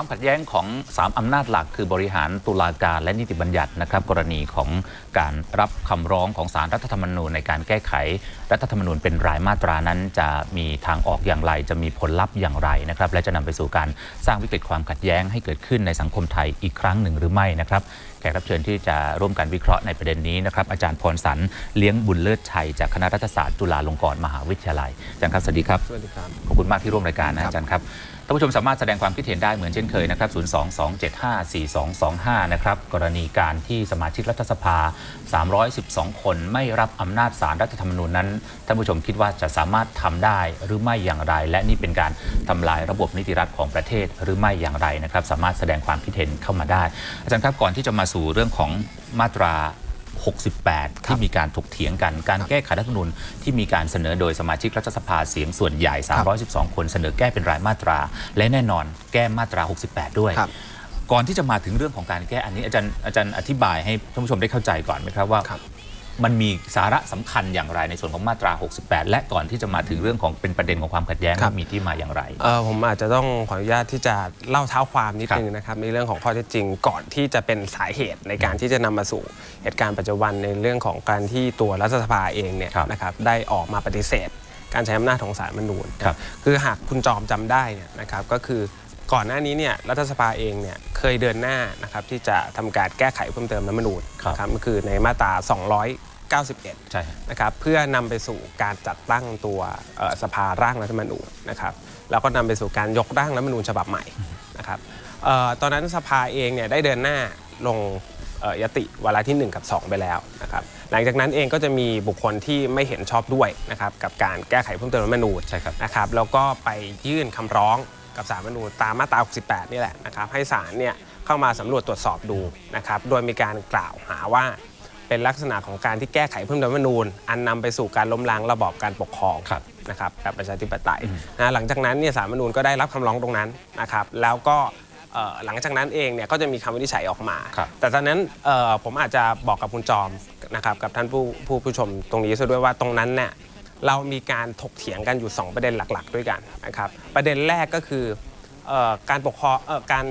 ความขัดแย้งของ 3 อำนาจหลัก คือบริหารตุลาการและนิติบัญญัตินะครับกรณีของการรับคำร้องของสารรัฐธรรมนูญในการแก้ไข รัฐธรรมนูญเป็นรายมาตรานั้นจะมีทางออกอย่างไร จะมีผลลัพธ์อย่างไรนะครับและจะนำไปสู่การสร้างวิกฤตความขัดแย้งให้เกิดขึ้นในสังคมไทยอีกครั้งหนึ่งหรือไม่นะครับแขกรับเชิญที่จะร่วมกันวิเคราะห์ในประเด็นนี้นะครับอาจารย์พรสันเลี้ยงบุญเลิศชัยจากคณะรัฐศาสตร์จุฬาลงกรณ์มหาวิทยาลัยอาจารย์ครับสวัสดีครับสวัสดีครับขอบคุณมากที่ร่วมรายการนะอาจารย์ครับท่านผู้ชมสามารถแสดงความคิดเห็นได้เหมือนเช่นเคยนะครับ 022754225 นะครับ กรณีการที่สมาชิกรัฐสภา 312 คนไม่รับอำนาจสารรัฐธรรมนูญนั้น ท่านผู้ชมคิดว่าจะสามารถทำได้หรือไม่อย่างไร และนี่เป็นการทำลายระบบนิติรัฐของประเทศหรือไม่อย่างไรนะครับ สามารถแสดงความคิดเห็นเข้ามาได้ อาจารย์ครับก่อนที่จะมาสู่เรื่องของมาตรา 68 ที่มีการถกเถียงกัน การแก้ไขรัฐธรรมนูญที่มีการเสนอโดยสมาชิกรัฐสภาเสียงส่วนใหญ่ 312 คนเสนอแก้เป็นรายมาตรา และแน่นอนแก้มาตรา 68 ด้วยครับก่อนที่จะมาถึงเรื่องของการแก้อันนี้อาจารย์อาจารย์อธิบายให้ท่านผู้ชมได้เข้าใจก่อนไหมครับว่าครับ มันมีสาระสำคัญอย่างไรในส่วนของมาตรา 68 และก่อนที่จะมาถึงเรื่องของเป็นประเด็นของความขัดแย้งครับว่ามีที่มาอย่างไรเอ่อผมอาจจะต้องขออนุญาตที่จะเล่าเท้าความนิดครับนึงนะครับในเรื่องของข้อเท็จจริงก่อนที่จะเป็นสาเหตุในการที่จะนำมาสู่เหตุการณ์ปัจจุบันในเรื่องของการที่ตัวรัฐสภาเองเนี่ยครับนะครับได้ออกมาปฏิเสธ การใช้อำนาจของศาลรฐธรรมนูญครับคือหากคุณจอมจำได้เนี่ยนะครับก็คือก่อนหน้านี้เนี่ยรัฐสภาเองเนี่ยเคยเดินหน้านะครับที่จะทำการแก้ไขเพิ่มเติมรัฐธรรมนูญครับครับก็คือในมาตรา 291 ใช่ครับนะครับเพื่อนำไปสู่การจัดตั้งตัวเอ่อสภาร่างรัฐธรรมนูญนะครับแล้วก็นำไปสู่การยกร่างรัฐธรรมนูญฉบับใหม่นะครับเอ่อตอนนั้นสภาเองเนี่ยได้เดินหน้าลงเอ่อยติวาระที่ 1 กับ 2 ไปแล้วนะครับหลังจากนั้นเองก็จะมีบุคคลที่ไม่เห็นชอบด้วยนะครับกับการแก้ไขเพิ่มเติมรัฐธรรมนูญใช่ครับนะครับแล้วก็ไปยื่นคำร้องกับสารรัฐธรรมนูญตามมาตรา 68 นี่แหละนะครับให้ศาลเนี่ยเข้ามาสำรวจตรวจสอบดูนะครับโดยมีการกล่าวหาว่า เป็นลักษณะของการที่แก้ไขเพิ่มเติมรัฐธรรมนูญ อันนำไปสู่การล้มล้างระบอบการปกครองครับนะครับแบบประชาธิปไตยนะหลังจากนั้นเนี่ยสารรัฐธรรมนูญก็ได้รับคำร้องตรงนั้นนะครับแล้วก็เอ่อหลังจากนั้นเองเนี่ยก็จะมีคำวินิจฉัยออกมา ครับ แต่ตอนนั้นเอ่อผมอาจจะบอกกับคุณจอมนะครับกับท่านผู้ผู้ผู้ชมตรงนี้ซะด้วยว่าตรงนั้นเนี่ยเรามีการถกเถียงกันอยู่ 2 ประเด็นหลักๆ ด้วยกันนะครับประเด็นแรกก็คือเอ่อการปกครองเอ่อการ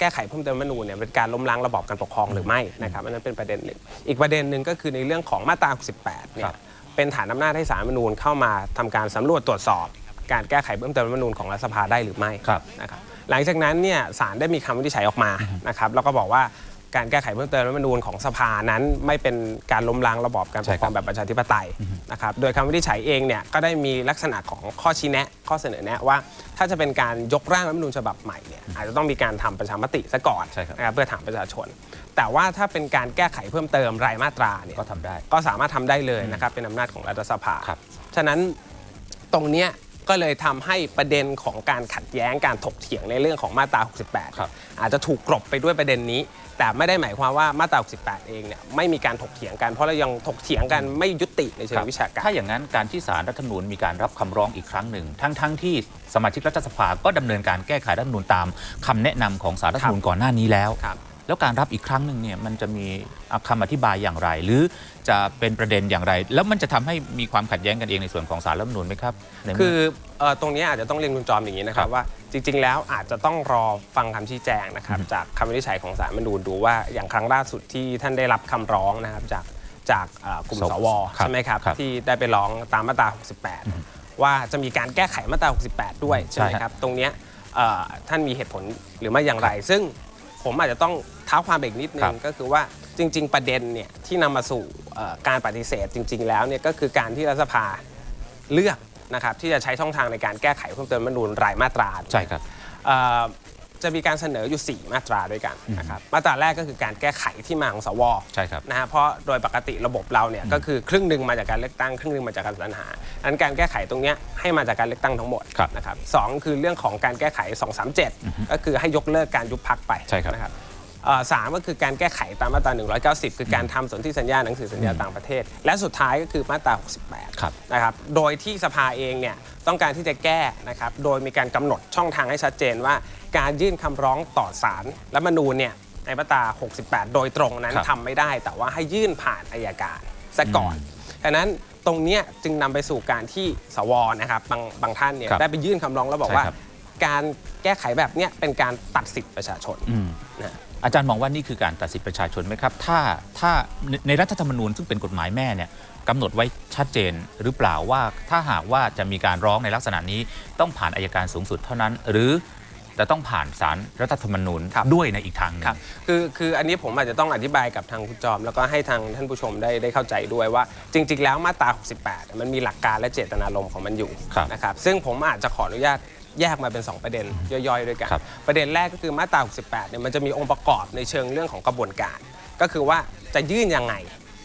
แก้ไขเพิ่มเติมรัฐธรรมนูญเนี่ยเป็นการล้มล้างระบอบการปกครองหรือไม่นะครับอันนั้นเป็นประเด็นหนึ่งอีกประเด็นหนึ่งก็คือในเรื่องของมาตรา 68 เนี่ครัยบ เป็นฐานอำนาจให้สารรัฐธรรมนูญเข้ามาทำการสำรวจตรวจสอบ การแก้ไขเพิ่มเติมรัฐธรรมนูญของรัฐสภาได้หรือไม่ ครับ นะครับหลังจากนั้นเนี่ยศาลได้มีคำวินิจฉัยออกมานะครับแล้วก็บอกว่า การแก้ไขเพิ่มเติมรัฐธรรมนูญของสภานั้น ไม่เป็นการล้มล้างระบอบการปกครองแบบประชาธิปไตยนะครับโดยคำวินิจฉัยเองเนี่ยก็ได้มีลักษณะของข้อชี้แนะ ข้อเสนอแนะว่า ถ้าจะเป็นการยกร่างรัฐธรรมนูญฉบับใหม่เนี่ยอาจจะต้องมีการทำประชามติซะก่อนใช่ครับ นะครับเพื่อถามประชาชน แต่ว่าถ้าเป็นการแก้ไขเพิ่มเติมรายมาตราเนี่ยก็ทำได้ ก็สามารถทำได้เลยนะครับเป็นอำนาจของรัฐสภา ครับ ฉะนั้นตรงเนี้ย ก็เลยทำให้ประเด็นของการขัดแย้งการถกเถียงในเรื่องของมาตรา 68ครับอาจจะถูกกลบไปด้วยประเด็นนี้ แต่ไม่ได้หมายความว่ามาตรา 68 เองเนี่ยไม่มีการถกเถียงกัน เพราะเรายังถกเถียงกันไม่ยุติในเชิครังบวิชาการ ถ้าอย่างนั้นการที่สารรัฐธรรมนูญมีการรับคำร้องอีกครั้งหนึ่ง ทั้งทั้งที่สมาชิกรัฐสภาก็ดำเนินการแก้ไขรัฐธรรมนูญตามคำแนะนำของสารรัฐธรรมนูญก่อนหน้านี้แล้วครับ แล้วการรับอีกครั้งหนึ่งเนี่ยมันจะมีคำอธิบายอย่างไร หรือจะเป็นประเด็นอย่างไร แล้วมันจะทำให้มีความขัดแย้งกันเองในส่วนของสารรัฐธรรมนูญไหมครับในเมื่คือเอ่อตรงนี้อาจจะต้องเรียนคุณจอมอย่างนี้นะครัครับบว่าจริง ๆ แล้วอาจจะต้องรอฟังคำชี้แจงนะครับจากคำวินิจฉัยของศาลรัฐธรรมนูญดูว่าอย่างครั้งล่าสุดที่ท่านได้รับคำร้องนะครับจากจากเอ่อกลุ่มสสววครับใช่ไหมครับครับที่ได้ไปร้องตามมาตรา 68 ว่าจะมีการแก้ไขมาตรา 68 ด้วยใช่ไหมใช่ครับครับตรงเนี้ยเอ่อท่านมีเหตุผลหรือไม่อย่างไร ซึ่งผมอาจจะต้อง เท้าความเบรกนิดนึครังบก็คือว่าจริง ๆ ประเด็นเนี่ยที่นำมาสู่เอ่อการปฏิเสธจริง ๆ แล้วเนี่ยก็คือการที่รัฐสภาเลือกนะครับที่จะใช้ช่องทางในการแก้ไขเพิ่มเติมรัฐธรรมนูญรายมาตรา ใช่ครับ เอ่อจะมีการเสนออยู่ 4 มาตราด้วยกันนะครับมาตราแรกก็คือการแก้ไขที่มาของสวใช่ครับนะฮะเพราะโดยปกติระบบเราเนี่ยก็คือครึ่งหนึ่งมาจากการเลือกตั้งครึ่งหนึ่งมาจากการสรรหาดังนั้นการแก้ไขตรงเนี้ยให้มาจากการเลือกตั้งทั้งหมดครับนะครับสองคือเรื่องของการแก้ไข 237 ก็คือให้ยกเลิกการยุบพักไปใช่ครับ นะครับเอ่อ สามก็คือการแก้ไขตามมาตรา 190 คือการทำสนธิสัญญาหนังสือสัญญาต่างประเทศ และสุดท้ายก็คือมาตรา 68ครับ นะครับ โดยที่สภาเองเนี่ยต้องการที่จะแก้นะครับ โดยมีการกำหนดช่องทางให้ชัดเจนว่า การยื่นคำร้องต่อศาลรัฐธรรมนูญเนี่ยในมาตรา 68 โดยตรงนั้นครับ ทำไม่ได้ แต่ว่าให้ยื่นผ่านอายการซะก่อนดังนั้นตรงเนี้ยจึงนำไปสู่การที่สวนะครับบางบางท่านเนี่ยครับได้ไปยื่นคำร้องแล้วบอกว่า ใช่ครับ การแก้ไขแบบเนี้ยเป็นการตัดสิทธิประชาชนอืมนะ อาจารย์มองว่านี่คือการตัดสิทธิประชาชนไหมครับ ถ้าถ้าในในรัฐธรรมนูญซึ่งเป็นกฎหมายแม่เนี่ยกำหนดไว้ชัดเจนหรือเปล่าว่าถ้าหากว่าจะมีการร้องในลักษณะนี้ต้องผ่านอายการสูงสุดเท่านั้น หรือจะต้องผ่านศาลรัฐธรรมนูญครับด้วยในอีกทางหนึ่งครับคือคืออันนี้ผมอาจจะต้องอธิบายกับทางคุณจอม แล้วก็ให้ทางท่านผู้ชมได้ได้เข้าใจด้วยว่า จริง ๆ แล้วมาตรา 68 มันมีหลักการและเจตนารมณ์ของมันอยู่ครับนะครับซึ่งผมอาจจะขออนุญาต แยกมาเป็น 2 ประเด็นย่อยๆด้วยกัน ครับ ประเด็นแรกก็คือมาตรา 68 เนี่ยมันจะมีองค์ประกอบในเชิงเรื่องของกระบวนการ ก็คือว่าจะยื่นยังไง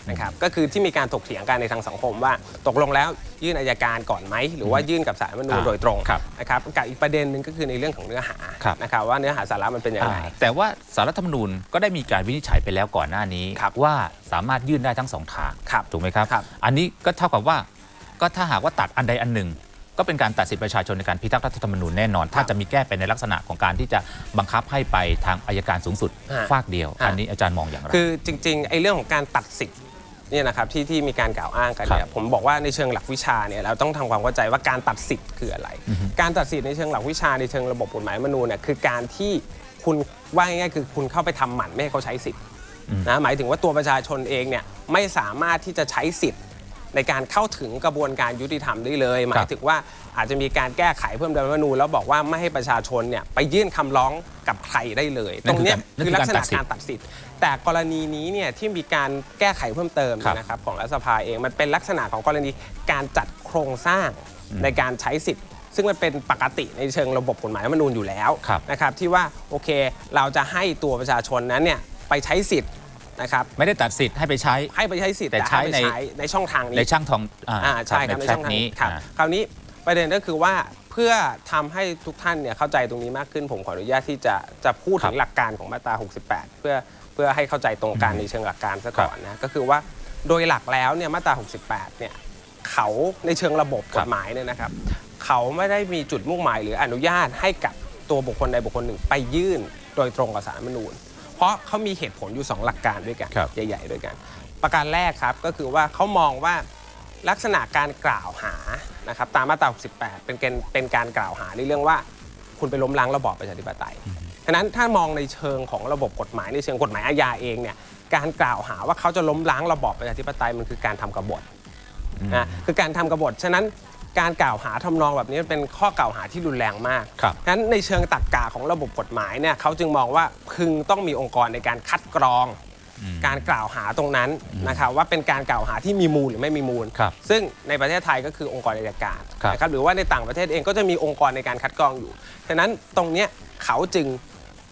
นะครับก็คือที่มีการถกเถียงกันในทางสังคมว่า ตกลงแล้วยื่นอายการก่อนไหมหรือว่ายื่นกับศาลรัฐธรรมนูญอ่าโดยตรงครับนะครับกับอีกประเด็นหนึ่งก็คือในเรื่องของเนื้อหาครับ นะครับว่าเนื้อหาสาระมันเป็นยังไง อ่าแต่ว่าสารรัฐธรรมนูญก็ได้มีการวินิจฉัยไปแล้วก่อนหน้านี้ ครับว่าสามารถยื่นได้ทั้งสองทางครับถูกไหมครับ ครับอันนี้ก็เท่ากับว่าก็ถ้าหากว่าตัดอันใดอันหนึ่ง ก็เป็นการตัดสิทธิประชาชนในการพิทักษ์รัฐธรรมนูญแน่นอน ถ้าจะมีแก้ไปในลักษณะของการที่จะบังคับให้ไปทางอายการสูงสุดฮะฝากเดียวฮะอันนี้อาจารย์มองอย่างไรคือจริงๆไอ้เรื่องของการตัดสิทธิ์เนี่ยนะครับที่ที่มีการกล่าวอ้างกันเนี่ครัยบผมบอกว่าในเชิงหลักวิชาเนี่ยเราต้องทำความเข้าใจว่าการตัดสิทธิ์คืออะไร การตัดสิทธิ์ในเชิงหลักวิชาในเชิงระบบกฎหมายรัฐธรรมนูญเนี่ยคือการที่คุณว่าง่ายๆคือคุณเข้าไปทำหมันไม่ให้เขาใช้สิทธิ์นะหมายถึงว่าตัวประชาชนเองเนี่ยไม่สามารถที่จะใช้สิทธิ์ ในการเข้าถึงกระบวนการยุติธรรมได้เลยหมายถึงว่าอาจจะมีการแก้ไขเพิ่มเติมรัฐธรรมนูญแล้วบอกว่าไม่ให้ประชาชนเนี่ยไปยื่นคำร้องกับใครได้เลยนั่ตรนงคือเนี้ยนั่นคืคืออลักษณะการตัดสิทธิ์ การตัดสิทธิ์ แต่กรณีนี้เนี่ยที่มีการแก้ไขเพิ่มเติมครับนะครับของรัฐสภาเองมันเป็นลักษณะของกรณีการจัดโครงสร้างในการใช้สิทธิ์ ซึ่งมันเป็นปกติในเชิงระบบกฎหมายรัฐธรรมนูญอยู่แล้วครับ นะครับที่ว่าโอเคเราจะให้ตัวประชาชนนั้นเนี่ยไปใช้สิทธิ์ นะครับไม่ได้ตัดสิทธิ์ให้ไปใช้ ให้ไปใช้สิทธิ์แต่แต่ใช้ให้ไปใน ใช้ในช่องทางนี้ในช่างทองอ่าอ่าใช่ครับในในแชช่ทองทางนี้นี้ครับอ่า คราวนี้ประเด็นก็คือว่าเพื่อทำให้ทุกท่านเนี่ยเข้าใจตรงนี้มากขึ้น ผมขออนุญาตที่จะจะพูดครัถึบงหลักการของมาตรา 68 เพื่อเพื่อให้เข้าใจตรงกันในเชิงหลักการซะก่อนนะก็คือว่าโดยหลักแล้วเนี่ยมาตรา 68 เนี่ยเขาในเชิงระบบกฎหมายเนี่ยนะครับเขาไม่ได้มีจุดมุ่งหมายหรืออนุญาตให้กับตัวบุคคลใดบุคคลหนึ่งไปยื่นโดยตรงกับสารรัฐธรรมนูญเพ ราะเขามีเหตุผลอยู่สองหลักการด้วยกันครับ ใหญ่ๆด้วยกัน ประการแรกครับก็คือว่าเขามองว่าลักษณะการกล่าวหานะครับตามมาตรา 68 เป็นเกณฑ์เป็นการกล่าวหาในเรื่องว่า คุณไปล้มล้างระบอบประชาธิปไตยฉะนั้นถ้ามองในเชิงของระบบกฎหมายในเชิงกฎหมายอาญาเองเนี่ยการกล่าวหาว่าเขาจะล้มล้างระบอบประชาธิปไตยมันคือการทำกบฏนะคือการทำกบฏฉะนั้น การกล่าวหาทำนองแบบนี้เป็นข้อกล่าวหาที่รุนแรงมากครับฉะนั้นในเชิงตรรกกะของระบบกฎหมายเนี่ยเขาจึงมองว่าพึงต้องมีองค์กรในการคัดกรอง การกล่าวหาตรงนั้นนะครับว่าเป็นการกล่าวหาที่มีมูลหรือไม่มีมูล ครับซึ่งในประเทศไทยก็คือองค์กรอัยการครับนะครับหรือว่าในต่างประเทศเองก็จะมีองค์กรในการคัดกรองอยู่ฉะนั้นตรงเนี้ยเขาจึง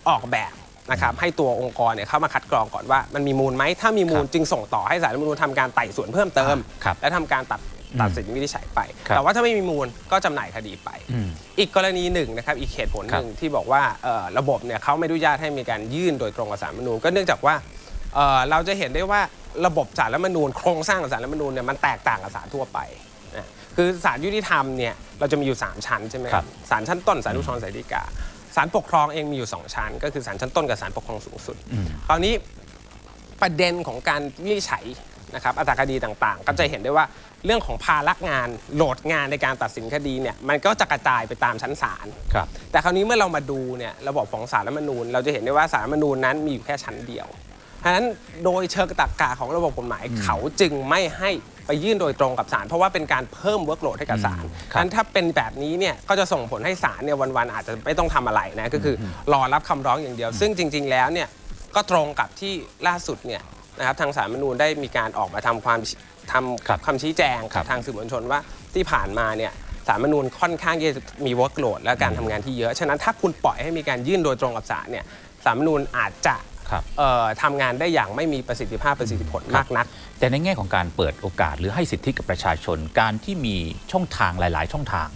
ออกแบบนะครับให้ตัวองค์กรเนี่ยเข้ามาคัดกรองก่อนว่ามันมีมูลไหมถ้ามีมูลครับจึงส่งต่อให้สารรัฐธรรมนูญทำการไต่สวนเพิ่มเติม ครับ และทำการตัด ตัดสินวินิจฉัยไป ครับแต่ว่าถ้าไม่มีมูลก็จำหน่ายคดีไป อืมอีกกรณีหนึ่งนะครับอีกเหตุผลหนึ่งที่บอกว่าเอ่อระบบเนี่ยเขาไม่อนุญาตให้มีการยื่นโดยตรงกับสารรัฐธรรมนูญก็เนื่องจากว่าเอ่อเราจะเห็นได้ว่าระบบสารรัฐธรรมนูญโครงสร้างของสารรัฐธรรมนูญเนี่ยมันแตกต่างกับศาลทั่วไปนะคือศาลยุติธรรมเนี่ยเราจะมีอยู่ 3 ชั้นใช่ไหมคครัรับบศาลชั้นต้นศาลอุทธรณ์ศาลฎีกาศาลปกครองเองมีอยู่ 2 ชั้น ก็คือศาลชั้นต้นกับศาลปกครองสูงสุดคราวนี้ ประเด็นของการวินิจฉัย นะครับอัตราคดีต่างๆ ก็จะเห็นได้ว่าเรื่องของภาระงานโหลดงานในการตัดสินคดีเนี่ยมันก็จะกระจายไปตามชั้นศาลครับ แต่คราวนี้เมื่อเรามาดูเนี่ยระบบของสารรัฐธรรมนูญ เราจะเห็นได้ว่าสารรัฐธรรมนูญนั้นมีอยู่แค่ชั้นเดียวเพราะฉะนั้นโดยเชิงตรรกะของระบบกฎหมายเขาจึงไม่ให้ไปยื่นโดยตรงกับศาลเพราะว่าเป็นการเพิ่มเวิร์กโหลดให้กับศาลอืมฉะนั้นถ้าเป็นแบบนี้เนี่ยก็จะส่งผลให้ศาลเนี่ยวันๆอาจจะไม่ต้องทำอะไรนะก็คืออรอรับคำร้องอย่างเดียว ซึ่งจริง ๆ แล้วเนี่ยก็ตรงกับที่ล่าสุดเนี่ย นะครับทางสารรัฐธรรมนูญได้มีการออกมาทำความทำครับคำชี้แจงครักับบทางสื่อมวลชนว่าที่ผ่านมาเนี่ยสารรัฐธรรมนูญค่อนข้างที่จะมี workload และการทำงานที่เยอะ ฉะนั้นถ้าคุณปล่อยให้มีการยื่นโดยตรงกับศาลเนี่ยสารรัฐธรรมนูญอาจจะครับเอ่อทำงานได้อย่างไม่มีประสิทธิภาพประสิทธิผลมากนัก แต่ในแง่ของการเปิดโอกาสหรือให้สิทธิกับประชาชน การที่มีช่องทางหลาย ๆ ช่องทาง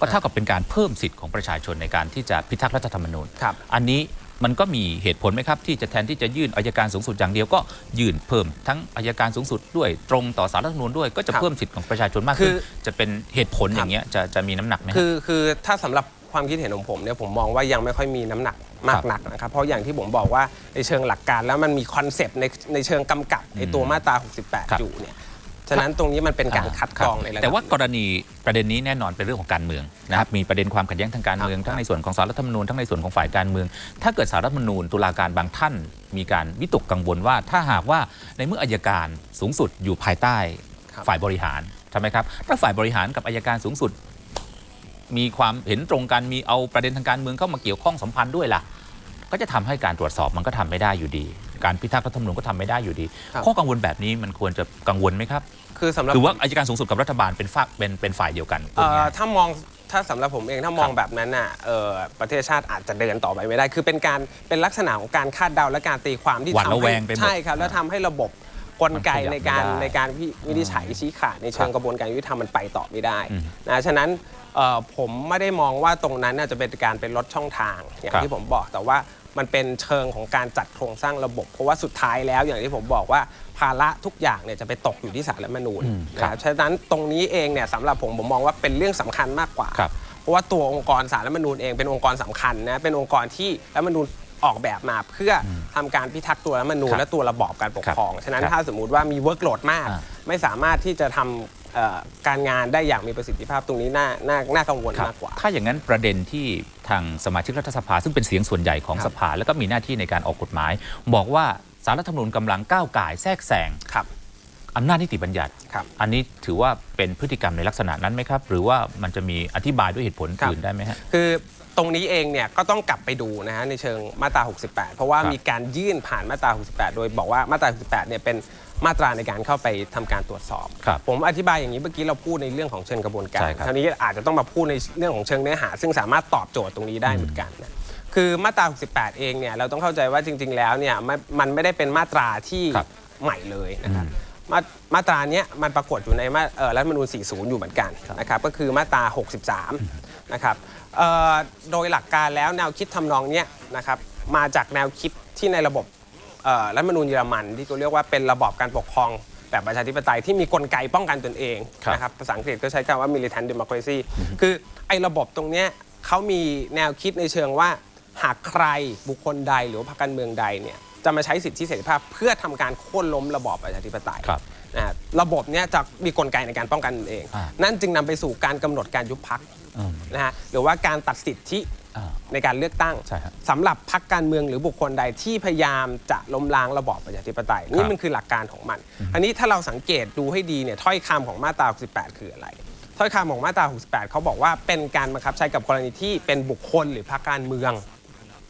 ก็เท่ากับเป็นการเพิ่มสิทธิ์ของประชาชนในการที่จะพิทักษ์รัฐธรรมนูญครับอันนี้ มันก็มีเหตุผลไหมครับ ที่จะแทนที่จะยื่นอายการสูงสุดอย่างเดียวก็ยื่นเพิ่มทั้งอายการสูงสุดด้วยตรงต่อสารรัฐธรรมนูญด้วยก็จะครับเพิ่มสิทธิ์ของประชาชนมากคืขึ้นอจะเป็นเหตุผลอย่างเงี้ยจะจะมีน้ำหนักไหมฮะคือคือถ้าสำหรับความคิดเห็นของผมเนี่ยผมมองว่ายังไม่ค่อยมีน้ำหนักมาครักบนักนะครับ เพราะอย่างที่ผมบอกว่าในเชิงหลักการแล้วมันมีคอนเซปต์ในในเชิงกำกับในตัวมาตราครับ68 อยู่เนี่ย ฉะนั้นตรงนี้มันเป็นการคัดกรองคบในระดับ แต่ว่ากรณีประเด็นนี้แน่นอนเป็นเรื่องของการเมืองนะครับมีประเด็นความขัดแย้งทางการเมืองครับทั้งในส่วนของสารรัฐธรรมนูญทั้งในส่วนของฝ่ายการเมือง ถ้าเกิดสารรัฐธรรมนูญตุลาการบางท่านมีการวิตกกังวลว่าถ้าหากว่าในเมื่ออายการสูงสุดอยู่ภายใต้ครับฝ่ายบริหารใช่ไหมครับถ้าฝ่ายบริหารกับอายการสูงสุด มีความเห็นตรงกันมีเอาประเด็นทางการเมืองเข้ามาเกี่ยวข้องสัมพันธ์ด้วยล่ะก็จะทำให้การตรวจสอบมันก็ทำไม่ได้อยู่ดี การพิทักษ์รัฐธรรมนูญก็ทำไม่ได้อยู่ดี ครับ ข้อกังวลแบบนี้มันควรจะกังวลไหมครับคือสำหรับ หรือว่าอายการสูงสุดกับรัฐบาลเป็นฝากเป็นเป็นฝ่ายเดียวกันพูดเอ่อง่าย ถ้ามองถ้าสำหรับผมเองถ้ามองครับแบบนั้นน่ะเอ่อประเทศชาติอาจจะเดินต่อไปไม่ได้ คือเป็นการเป็นลักษณะของการคาดเดาและการตีความที่หวาดทำระแวให้งไปหมดใช่ครับ แล้วทำให้ระบบกลไกมันขยับในการไม่ได้ในการวิวินิจฉัยชี้ขาดในเชิงครับกระบวนการยุติธรรมมันไปต่อไม่ได้อืมนะฉะนั้นเอ่อผมไม่ได้มองว่าตรงนั้นน่ะจะเป็นการเป็นลดช่องทางอย่างครับ ที่ผมบอกแต่ว่า มันเป็นเชิงของการจัดโครงสร้างระบบ เพราะว่าสุดท้ายแล้วอย่างที่ผมบอกว่าภาระทุกอย่างเนี่ยจะไปตกอยู่ที่ศาลรัฐธรรมนูญอืมนะครับฉะนั้นตรงนี้เองเนี่ยสำหรับผมผมมองว่าเป็นเรื่องสำคัญมากกว่าครับเพราะว่าตัวองค์กรสารรัฐธรรมนูญเองเป็นองค์กรสำคัญนะเป็นองค์กรที่รัฐธรรมนูญออกแบบมาเพื่ออทำการพิทักษ์ตัวรัฐธรรมนูญครับและตัวระบอบการปกครอง ฉะนั้นครับถ้าสมมุติว่ามีเวิร์กโหลดมากอ่าไม่สามารถที่จะทำ เอ่อการงานได้อย่างมีประสิทธิภาพตรงนี้น่าน่าน่ากังวลครับมากกว่า ถ้าอย่างนั้นประเด็นที่ทางสมาชิกรัฐสภา ซึ่งเป็นเสียงส่วนใหญ่ของครับ สภา แล้วก็มีหน้าที่ในการออกกฎหมาย บอกว่าสารรัฐธรรมนูญกำลังก้าวก่ายแทรกแซงครับอำนาจนิติบัญญัติ ครับ อันนี้ถือว่าเป็นพฤติกรรมในลักษณะนั้นไหมครับ หรือว่ามันจะมีอธิบายด้วยเหตุผลครับ อื่นได้ไหมฮะ คือตรงนี้เองเนี่ยก็ต้องกลับไปดูนะฮะในเชิงมาตรา 68 เพราะว่าครับมีการยื่นผ่านมาตรา 68 โดยบอกว่ามาตรา 68 เนี่ยเป็น มาตราในการเข้าไปทำการตรวจสอบ ครับผมอธิบายอย่างนี้เมื่อกี้เราพูดในเรื่องของเชิงกระบวนการใช่ครับทีนี้อาจจะต้องมาพูดในเรื่องของเชิงเนื้อหา ซึ่งสามารถตอบโจทย์ตรงนี้ได้เหมือนกันนะคือมาตรา 68 เองเนี่ยเราต้องเข้าใจว่าจริง ๆ แล้วเนี่ยมันมันไม่ได้เป็นมาตราที่ครับ ใหม่เลยนะครับมามาตราเนี้ยมันปรากฏอยู่ในมาเอ่อรัฐธรรมนูญ 40 อยู่เหมือนกันนะครับก็คือมาตรา 63 นะครับเอ่อโดยหลักการแล้วแนวคิดทำนองเนี้ยนะครับมาจากแนวคิดที่ในระบบเอ่อ รัฐธรรมนูญเยอรมันที่เขาเรียกว่าเป็นระบอบการปกครองแบบประชาธิปไตยที่มีกลไกป้องกันตนเองครับนะครับภาษาอังกฤษก็ใช้คำว่า militant democracy คือไอ้ระบบตรงเนี้ยเขามีแนวคิดในเชิงว่า หากใครบุคคลใดหรือว่าพรรคการเมืองใดเนี่ยจะมาใช้สิทธิเสรีภาพ เพื่อทำการโค่นล้มระบอบประชาธิปไตยครับนะฮะระบบเนี้ยจะมีกลไกในการป้องกันตนเองอ่านั่นจึงนำไปสู่การกำหนดการยุบพักอืมนะฮะหรือว่าการตัดสิทธิอ่า ในการเลือกตั้งใช่ครับสำหรับพรรคการเมืองหรือบุคคลใดที่พยายามจะล้มล้างระบอบประชาธิปไตยนี่มันคือหลักการของมัน อันนี้ถ้าเราสังเกตดูให้ดีเนี่ยถ้อยคำของมาตรา 68 คืออะไร ถ้อยคำของมาตรา 68 เขาบอกว่าเป็นการบังคับใช้กับกรณีที่เป็นบุคคลหรือพรรคการเมือง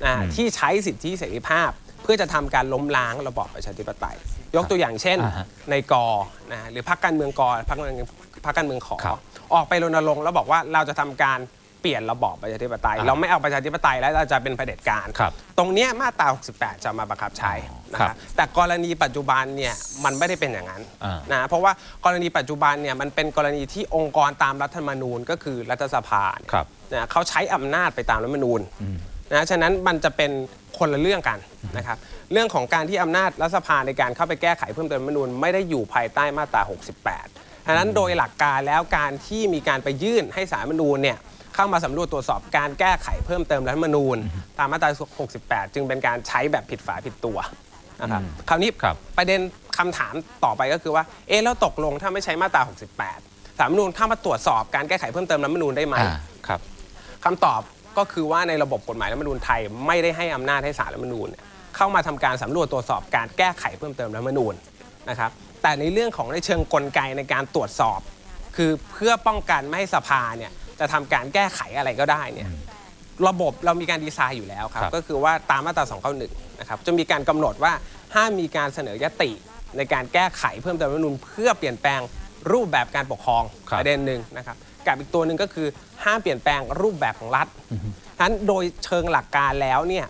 อ่าที่ใช้สิทธิเสรีภาพ เพื่อจะทำการล้มล้างระบอบประชาธิปไตย ยกตัวอย่างเช่นอ่าฮะในกอนะฮะหรือพรรคการเมืองกอพรรคการเมืองพรรคการเมืองขอครับออกไปรณรงค์แล้วบอกว่าเราจะทำการ เปลี่ยนระบอบประชาธิปไตยอ่าเราไม่เอาประชาธิปไตยแล้วเราจะเป็นเผด็จการ ครับตรงเนี้ยมาตรา 68 จะมาบังคับใช้นะครัครับบแต่กรณีปัจจุบันเนี่ยมันไม่ได้เป็นอย่างนั้นอ่าน นะเพราะว่ากรณีปัจจุบันเนี่ยมันเป็นกรณีที่องค์กรตามรัฐธรรมนูญก็คือรัฐสภาเนี่ย ครับ นะเขาใช้อำนาจไปตามรัฐธรรมนูญนะฉะนั้นมันจะเป็นคนละเรื่องกันนะครับเรื่องของการที่อำนาจรัฐสภาในการเข้าไปแก้ไขเพิ่มเติมรัฐธรรมนูญไม่ได้อยู่ภายใต้มาตรา 68ฉะนั้นโดยหลักการแล้วการที่มีการไปยื่นให้สารรัฐธรรมนูญเนี่ย เข้ามาสำรวจตรวจสอบการแก้ไขเพิ่มเติมรัฐธรรมนูญ ตามมาตรา 68 จึงเป็นการใช้แบบผิดฝาผิดตัวนะครับคราวนี้ครับประเด็นคำถามต่อไปก็คือว่า เอ๊ะแล้วตกลงถ้าไม่ใช้มาตรา 68สารรัฐธรรมนูญเข้ามาตรวจสอบการแก้ไขเพิ่มเติมรัฐธรรมนูญได้ไหมอ่าครับคำตอบก็คือว่าในระบบกฎหมายรัฐธรรมนูญไทยไม่ได้ให้อำนาจให้สารรัฐธรรมนูญเนี่ยเข้ามาทำการสำรวจตรวจสอบการแก้ไขเพิ่มเติมรัฐธรรมนูญนะครับ แต่ในเรื่องของในเชิงกลไกในการตรวจสอบ คือเพื่อป้องกันไม่ให้สภาเนี่ย จะทำการแก้ไขอะไรก็ได้เนี่ยระบบเรามีการดีไซน์อยู่แล้วครับ ครับ ก็คือว่าตามมาตรา291นะครับจะมีการกำหนดว่าห้ามมีการเสนอยติในการแก้ไขเพิ่มเติมรัฐธรรมนูญเพื่อเปลี่ยนแปลงรูปแบบการปกครองครับ ประเด็นหนึ่งนะครับกับอีกตัวหนึ่งก็คือห้ามเปลี่ยนแปลงรูปแบบของรัฐฉะนั้นโดยเชิงหลักการแล้วเนี่ย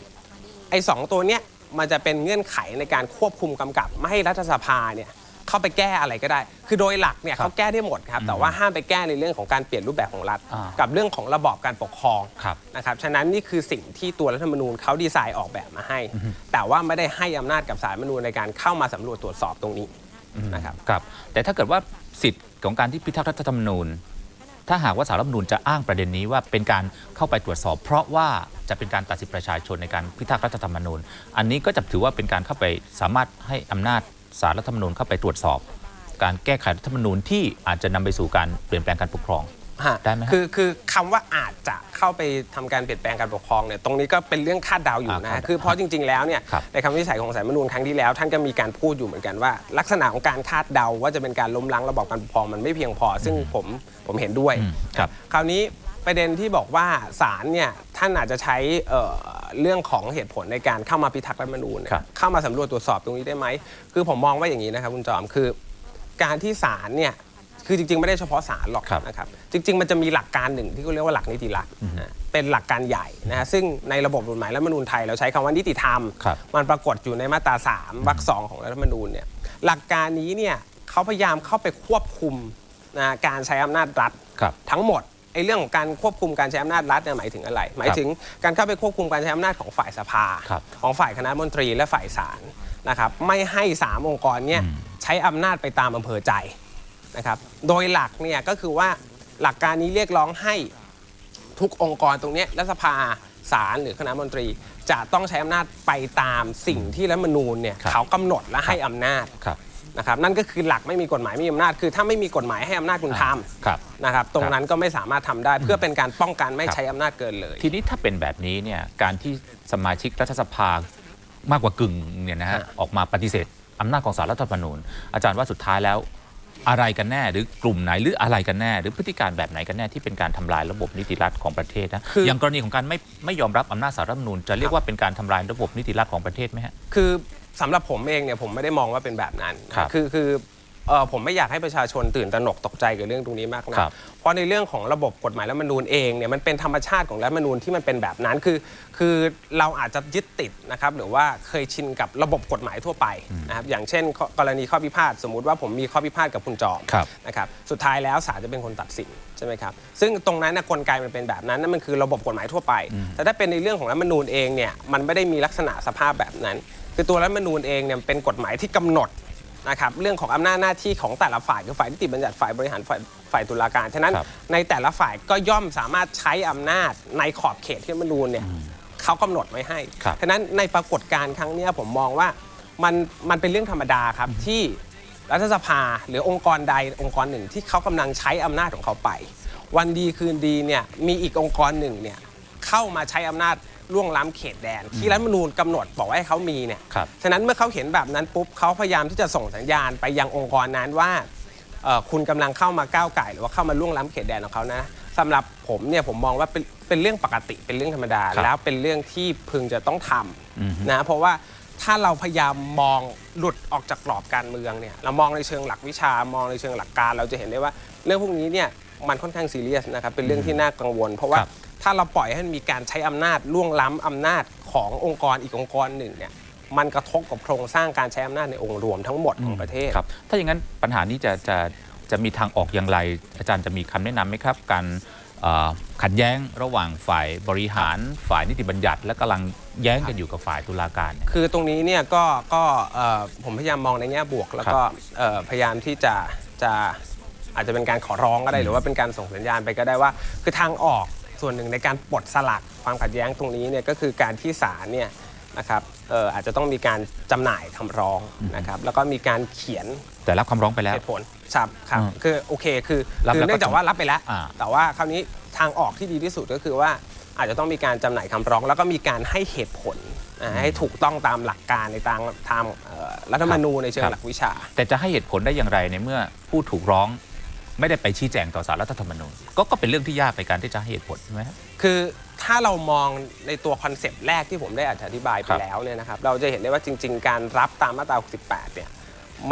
ไอ้สองตัวเนี้ยมันจะเป็นเงื่อนไขในการควบคุมกำกับ ไม่ให้รัฐสภาเนี่ย เข้าไปแก้อะไรก็ได้ คือโดยหลักเนี่ยครับเขาแก้ได้หมดครับ แต่ว่าห้ามไปแก้ในเรื่องของการเปลี่ยนรูปแบบของรัฐ อ่ากับเรื่องของระบอบการปกครองครับนะครับฉะนั้นนี่คือสิ่งที่ตัวรัฐธรรมนูญเขาดีไซน์ออกแบบมาให้ แต่ว่าไม่ได้ให้อำนาจกับสารรัฐธรรมนูญในการเข้ามาสำรวจตรวจสอบตรงนี้นะครับ ครับ แต่ถ้าเกิดว่าสิทธิ์ของการที่พิทักษ์รัฐธรรมนูญ ถ้าหากว่าสารรัฐธรรมนูญจะอ้างประเด็นนี้ว่าเป็นการเข้าไปตรวจสอบ เพราะว่าจะเป็นการตัดสิทธิประชาชนในการพิทักษ์รัฐธรรมนูญ อันนี้ก็จะถือว่าเป็นการเข้าไปสามารถให้อำนาจ สารรัฐธรรมนูญเข้าไปตรวจสอบ การแก้ไขรัฐธรรมนูญที่อาจจะนำไปสู่การเปลี่ยนแปลงการปกครองฮะได้ไหมฮะคือคือคำว่าอาจจะเข้าไปทำการเปลี่ยนแปลงการปกครองเนี่ยตรงนี้ก็เป็นเรื่องคาดเดาอยู่อ่านะครัฮะบคือเพราะจริง ๆ แล้วเนี่ยครับในคำวินิจฉัยของสารรัฐธรรมนูญครั้งที่แล้ว ท่านก็มีการพูดอยู่เหมือนกันว่า ลักษณะของการคาดเดาว่าจะเป็นการล้มล้างระบอบการปกครองมันไม่เพียงพอ ซึ่งผมผมเห็นด้วยอืมครับคราวนี้ ประเด็นที่บอกว่าศาลเนี่ยท่านอาจจะใช้เอ่อเรื่องของเหตุผลในการเข้ามาพิทักษ์รัฐธรรมนูญเนี่ยครับ เข้ามาสำรวจตรวจสอบตรงนี้ได้ไหม คือผมมองว่าอย่างนี้นะครับคุณจอมคือ การที่ศาลเนี่ยคือจริง ๆ ไม่ได้เฉพาะศาลหรอกครับนะครับจริง ๆ มันจะมีหลักการหนึ่งที่เขาเรียกว่าหลักนิติรัฐนะเป็นหลักการใหญ่นะฮะซึ่งในระบบกฎหมายรัฐธรรมนูญไทยเราใช้คำว่านิติธรรม ครับ มันปรากฏอยู่ในมาตรา3วรรคสองของรัฐธรรมนูญเนี่ยหลักการนี้เนี่ยเขาพยายามเข้าไปควบคุมนะการใช้อำนาจรัฐ ครับ ทั้งหมด ไอ้เรื่องของการควบคุมการใช้อำนาจรัฐเนี่ยหมายถึงอะไร หมายถึงการเข้าไปควบคุมการใช้อำนาจของฝ่ายสภา ครับ ของฝ่ายคณะรัฐมนตรีและฝ่ายศาลนะครับไม่ให้สามองค์กรเนี่ยอืมใช้อำนาจไปตามอำเภอใจนะครับโดยหลักเนี่ยก็คือว่าหลักการนี้เรียกร้องให้ทุกองค์กรตรงเนี้ยรัฐสภาศาลหรือคณะรัฐมนตรี จะต้องใช้อำนาจไปตามสิ่งที่รัฐธรรมนูญเนี่ยครับ เขากำหนดและให้อำนาจ ครับ นะครับนั่นก็คือหลักไม่มีกฎหมายไม่มีอำนาจคือถ้าไม่มีกฎหมายให้อำนาจคุณทำครับนะครับตรงนั้นก็ไม่สามารถทำได้เพื่อเป็นการป้องกันไม่ครับใช้อำนาจเกินเลย ทีนี้ถ้าเป็นแบบนี้เนี่ยการที่สมาชิกรัฐสภามากกว่ากึ่งเนี่ยนะฮะฮะ ออกมาปฏิเสธอำนาจของสารรัฐธรรมนูญ อาจารย์ว่าสุดท้ายแล้วอะไรกันแน่หรือกลุ่มไหนหรืออะไรกันแน่ หรือพฤติการแบบไหนกันแน่ที่เป็นการทำลายระบบนิติรัฐของประเทศนะคือออย่างกรณีของการไม่ไม่ยอมรับอำนาจสารรัฐธรรมนูญจะเรียกว่าเป็นการทำลายระบบนิติรัฐของประเทศไหมฮะ คือ สำหรับผมเองเนี่ยผมไม่ได้มองว่าเป็นแบบนั้นครับคือคือเอ่อผมไม่อยากให้ประชาชนตื่นตระหนกตกใจกับเรื่องตรงนี้มากนะครับ เพราะในเรื่องของระบบกฎหมายรัฐธรรมนูญเองเนี่ยมันเป็นธรรมชาติของรัฐธรรมนูญที่มันเป็นแบบนั้นคือคือเราอาจจะยึดติดนะครับหรือว่าเคยชินกับระบบกฎหมายทั่วไปนะครับอย่างเช่นข้อกรณีข้อพิพาทสมมุติว่าผมมีข้อพิพาทกับคุณจอมครับ นะครับสุดท้ายแล้วศาลจะเป็นคนตัดสินใช่ไหมครับซึ่งตรงนั้นนะกลไกมันเป็นแบบนั้นนั่นมันคือระบบกฎหมายทั่วไป แต่ถ้าเป็นในเรื่องของรัฐธรรมนูญเองเนี่ยมันไม่ได้มีลักษณะสภาพแบบนั้น คือตัวรัฐธรรมนูญเองเนี่ยเป็นกฎหมายที่กำหนดนะครับเรื่องของอำนาจหน้าที่ของแต่ละฝ่ายคือฝ่ายนิติบัญญัติฝ่ายบริหารฝ่ายฝ่ายตุลาการฉะนั้นครับในแต่ละฝ่ายก็ย่อมสามารถใช้อำนาจในขอบเขตที่รัฐธรรมนูญเนี่ยเขากำหนดไว้ให้ครับ ฉะนั้นในปรากฏการณ์ครั้งเนี้ยผมมองว่ามันมันเป็นเรื่องธรรมดาครับที่รัฐสภาหรือองค์กรใดองค์กรหนึ่งที่เขากำลังใช้อำนาจของเขาไป วันดีคืนดีเนี่ยมีอีกองค์กรหนึ่งเนี่ยเข้ามาใช้อำนาจ ล่วงล้ำเขตแดน ที่รัฐธรรมนูญกำหนดบอกว่าให้เขามีเนี่ย ครับ ฉะนั้นเมื่อเขาเห็นแบบนั้นปุ๊บเขาพยายามที่จะส่งสัญญาณไปยังองค์กรนั้นว่าเอ่อคุณกำลังเข้ามาก้าวไก่หรือว่าเข้ามาล่วงล้ำเขตแดนของเขานะสำหรับผมเนี่ยผมมองว่าเป็นเป็นเรื่องปกติเป็นเรื่องธรรมดา ครับแล้วเป็นเรื่องที่พึงจะต้องทอือฮึำนะเพราะว่าถ้าเราพยายามมองหลุดออกจากกรอบการเมืองเนี่ยเรามองในเชิงหลักวิชามองในเชิงหลักการ เราจะเห็นได้ว่าเรื่องพวกนี้เนี่ยมันค่อนข้างซีเรียสนะครับเป็นเรื่องที่น่ากังวล เพราะว่า ครับ ถ้าเราปล่อยให้มันมีการใช้อำนาจล่วงล้ำอำนาจขององค์กรอีกองค์กรหนึ่งเนี่ยมันกระทบกับโครงสร้างการใช้อำนาจในองค์รวมทั้งหมดของประเทศครับ ถ้าอย่างนั้นปัญหานี้จะจะจะมีทางออกอย่างไร อาจารย์จะมีคำแนะนำไหมครับ การเอ่อขัดแย้งระหว่างฝ่ายบริหารฝ่ายนิติบัญญัติ และกำลังแย้งกันอยู่กับฝ่ายตุลาการเนี่ยคือตรงนี้เนี่ยก็ก็เอ่อผมพยายามมองในแง่บวก แล้วก็เอ่อพยายามที่จะจะอาจจะเป็นการขอร้องก็ได้หรือว่าเป็นการส่งสัญญาณไปก็ได้ว่า คือทางออก ส่วนหนึ่งในการปลดสลักความขัดแย้งตรงนี้เนี่ยก็คือการที่ศาลเนี่ยนะครับเอ่ออาจจะต้องมีการจำหน่ายคำร้องนะครับแล้วก็มีการเขียน แต่รับคำร้องไปแล้ว เหตุผลครับครับอืมคือโอเคคือรับคือแล้วก็เนื่องจากว่ารับไปแล้ว อ่า แต่ว่าคราวนี้ทางออกที่ดีที่สุดก็คือว่าอาจจะต้องมีการจำหน่ายคำร้อง แล้วก็มีการให้เหตุผลอ่าให้ถูกต้องตามหลักการในทางทางเอ่อรัฐธรรมนูญในเชิงหลักวิชา แต่จะให้เหตุผลได้อย่างไรในเมื่อผู้ถูกร้อง ไม่ได้ไปชี้แจงต่อสารรัฐธรรมนูญก็ก็เป็นเรื่องที่ยากในการที่จะให้เหตุผลใช่ไหมครับคือถ้าเรามองในตัวคอนเซปต์แรกที่ผมได้อธิบายไปครับ แล้วเนี่ยนะครับเราจะเห็นได้ว่าจริง ๆ การรับตามมาตรา 68 เนี่ย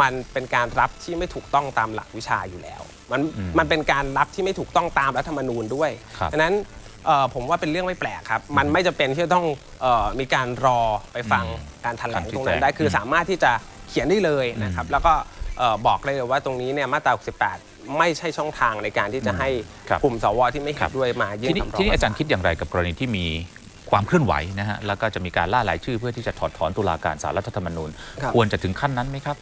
มันเป็นการรับที่ไม่ถูกต้องตามหลักวิชาอยู่แล้ว มันอืมมันเป็นการรับที่ไม่ถูกต้องตามรัฐธรรมนูญด้วยครับ ดังนั้นเอ่อผมว่าเป็นเรื่องไม่แปลกครับ มันไม่จะเป็นที่จะต้องเออมีการรอไปฟังอืมการแถลงการชี้ตรงนั้นแจงได้คืออมสามารถที่จะเขียนได้เลยนะครับแล้วก็เอ่อ บอกเลยว่าตรงนี้เนี่ยมาตรา 68 ไม่ใช่ช่องทางในการที่จะให้ครับกลุ่มสวที่ไม่เห็นด้วยมายื่ทีนนี้คำร้องทีนี้อาจารย์คิดอย่างไรกับกรณีที่มีความเคลื่อนไหวนะฮะแล้วก็จะมีการล่ารายชื่อเพื่อที่จะถอดถอนตุลาการสารรัฐธรรมนูญครับควรจะถึงขั้นนั้นไหมครับ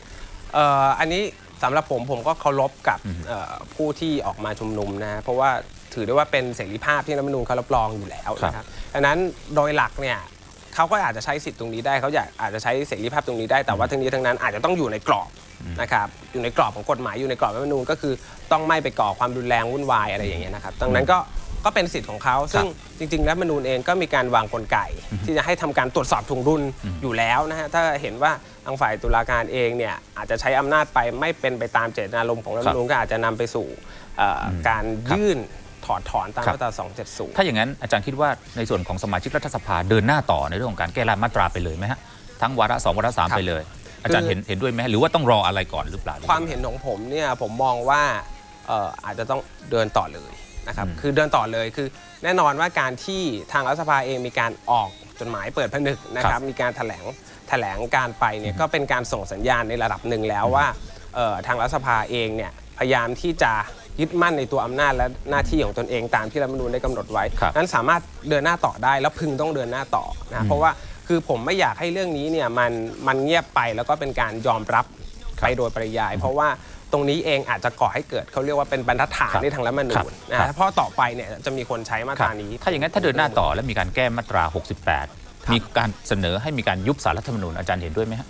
เอ่ออันนี้สำหรับผมผมก็เคารพกับอืมเอ่อผู้ที่ออกมาชุมนุมนะฮะเพราะว่าถือได้ว่าเป็นเสรีภาพที่รัฐธรรมนูญเขารับรองอยู่แล้วนะครับดังนั้นโดยหลักเนี่ยเขาก็อาจจะใช้สิทธิ์ตรงนี้ได้เขาอยากอาจจะใช้เสรีภาพตรงนี้ได้แต่ว่าทั้งนี้ทั้งนั้นอาจจะต้องอยู่ในกรอบ นะครับอยู่ในกรอบของกฎหมายอยู่ในกรอบรัฐธรรมนูญก็คือต้องไม่ไปก่อความรุนแรงวุ่นวายอะไรอย่างเงี้ยนะครับดังนั้นก็ก็เป็นสิทธิ์ของเขาซึ่งจริงๆรัฐธรรมนูญเองก็มีการวางกลไก ที่จะให้ทำการตรวจสอบถุงดุลอยู่แล้วนะฮะถ้าเห็นว่าทางฝ่ายตุลาการเองเนี่ยอาจจะใช้อำนาจไปไม่เป็นไปตามเจตนารมณ์ของรัฐธรรมนูญก็อาจจะนำไปสู่เอ่ออการยื่นถอดถอนตามครับ มาตรา 270 ถ้าอย่างนั้นอาจารย์คิดว่าในส่วนของสมาชิกรัฐสภาเดินหน้าต่อในเรื่องของการแก้รายมาตราไปเลยไหมฮะทั้งวาระสองวาระสามครับ ไปเลย อาจารย์คือเห็นเห็นด้วยไหมหรือว่าต้องรออะไรก่อนหรือเปล่า ความเห็นของผมเนี่ยผมมองว่าเอ่ออาจจะต้องเดินต่อเลยนะครับอืม คือเดินต่อเลยคือแน่นอนว่าการที่ทางรัฐสภาเองมีการออกจดหมายเปิดผนึกนะคครัรับบมีการแถลงแถลงการไปเนี่ยก็เป็นการส่งสัญญาณในระดับหนึ่งแล้วว่าเอ่อทางรัฐสภาเองเนี่ยพยายามที่จะยึดมั่นในตัวอำนาจและหน้าที่ของตนเองตามที่รัฐธรรมนูญได้กำหนดไว้ครับ นั้นสามารถเดินหน้าต่อได้แล้วพึงต้องเดินหน้าต่อนะเพราะว่า คือผมไม่อยากให้เรื่องนี้เนี่ยมันมันเงียบไปแล้วก็เป็นการยอมรับไปโดยปริยาย เพราะว่าตรงนี้เองอาจจะก่อให้เกิดเขาเรียกว่าเป็นบรรทัดฐานครับในทางรัฐธรรมนูครับญนะครัฮะบเพราะต่อไปเนี่ยจะมีคนใช้มาตรานี้ ถ้าอย่างนั้นถ้าเดินหน้าต่อและมีการแก้มาตรา 68 มีการเสนอให้มีการยุบสารรัฐธรรมนูญอาจารย์เห็นด้วยไหมฮะ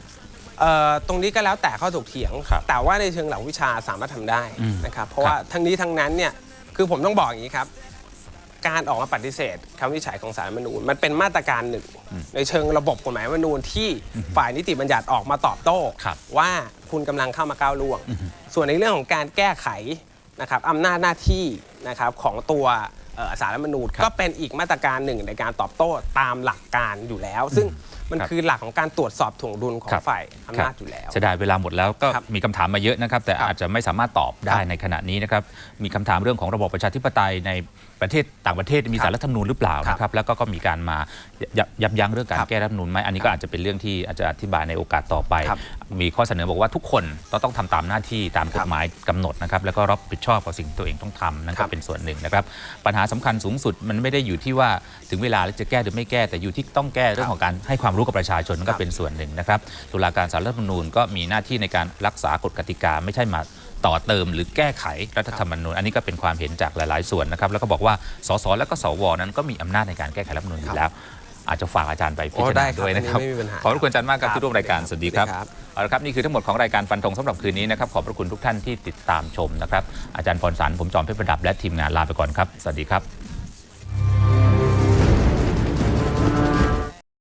เอ่อตรงนี้ก็แล้วแต่ข้อถกเถียงครับแต่ว่าในเชิงหลักวิชาสามารถทำได้อืมนะครับเพราะว่าทั้งนี้ทั้งนั้นเนี่ยคือผมต้องบอกอย่างนี้ครับ การออกมาปฏิเสธคำวินิจฉัยของสารรัฐธรรมนูญมันเป็นมาตรการหนึ่ง ในเชิงระบบกฎหมายรัฐธรรมนูญที่ฝ่ายนิติบัญญัติออกมาตอบโต้ ครับว่าคุณกำลังเข้ามาก้าวล่วง ส่วนในเรื่องของการแก้ไขนะครับอำนาจหน้าที่นะครับของตัวเอ่อสารรัฐธรรมนูญครับก็เป็นอีกมาตรการหนึ่งในการตอบโต้ตามหลักการอยู่แล้ว ซึ่งมันครับคือหลักของการตรวจสอบถ่วงดุลของครับฝ่ายอำนาจอยู่แล้ว เสียดายเวลาหมดแล้วก็ครับมีคำถามมาเยอะนะครับ แต่ครับอาจจะไม่สามารถตอบได้ครับในขณะนี้นะครับ มีคำถามเรื่องของระบอบประชาธิปไตยใน ประเทศต่างประเทศมีครับสารรัฐธรรมนูญหรือเปล่าครับนะครับแล้วก็ก็มีการมายับยับยั้งเรื่องการครับแก้รัฐธรรมนูญไหมอันนี้ก็อาจจะเป็นเรื่องที่อาจจะอธิบายในโอกาสต่อไปครับมีข้อเสนอบอกว่าทุกคนต้องต้องทำตามหน้าที่ตามกฎหมายกำหนดนะครับแล้วก็รับผิดชอบกับสิ่งที่ตัวเองต้องทำนั่นครัก็บเป็นส่วนหนึ่งนะครับปัญหาสำคัญสูงสุดมันไม่ได้อยู่ที่ว่าถึงเวลาแล้วจะแก้หรือไม่แก้แต่อยู่ที่ต้องแก้เรื่องของการให้ความรู้กับประชาชนนั่นครัก็บเป็นส่วนหนึ่งนะครับตุลาการสารรัฐธรรมนูญก็มีหน้าที่ในการรักษากฎกติกาไม่ใช่มา ต่อเติมหรือแก้ไขรัฐธรรมนูญอันนี้ก็เป็นความเห็นจากหลาย ๆ ส่วนนะครับ แล้วก็บอกว่าสสและก็สวนั้นก็มีอำนาจในการแก้ไขรัฐธรรมนูญอยู่แล้ว อาจจะฝากอาจารย์ไปพิจารโอ้ได้ณาครับด้วยนะครับอันนี้ไม่มีปัญหาขอบพระคุณอาจารย์มากครับครับที่ร่วมรายการสวัสดีครับ ครับ เอาละครับ นี่คือทั้งหมดของรายการฟันธงสำหรับคืนนี้นะครับ ขอบพระคุณทุกท่านที่ติดตามชมนะครับ อาจารย์พรสารผมจอมเพชรประดับและทีมงานลาไปก่อนครับ สวัสดีครับ